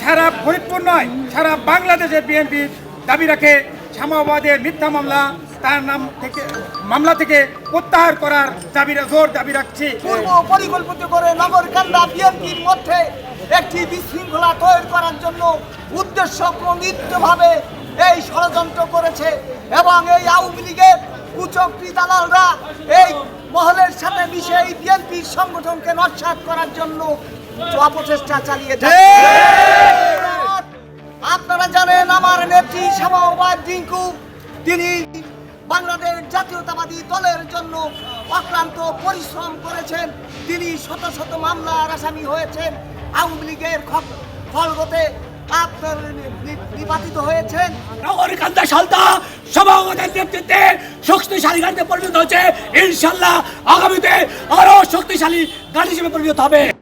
সারা ফরিদপুর নয় সারা বাংলাদেশে বিএনপি দাবি রাখে শামাবাদের মিথ্যা মামলা তার নাম থেকে মামলা থেকে প্রত্যাহার করার দাবি জোর দাবি রাখছি। পূর্ব পরিকল্পিত করে নগরকান্দা বিএনপির মধ্যে একটি বিশৃঙ্খলা তৈরি করার জন্য উদ্দেশ্য প্রণীতভাবে এই ষড়যন্ত্র করেছে এবং এই আওয়ামী লীগের কুচক্রি দালালরা এই মহলের সাথে মিশে এই বিএনপির সংগঠনকে নস্বাত করার জন্য অপচেষ্টা চালিয়ে জানেন নেত্রী শ্যামাবাদ টিঙ্কু, তিনি বাংলাদেশ জাতীয়তাবাদী দলের জন্য অক্লান্ত পরিশ্রম করেছেন। তিনি শত শত মামলার আসামি হয়েছেন। আওয়ামী লীগের খলগতে আপনার নি- নি- নিপাতিত হয়েছেন। নগরকান্দা সালতা সভাপতির নেতৃত্বে শক্তিশালী গাড়িতে পরিণত হচ্ছে ইনশাল্লাহ আগামীতে আরও শক্তিশালী গাড়ি হিসেবে পরিণত হবে।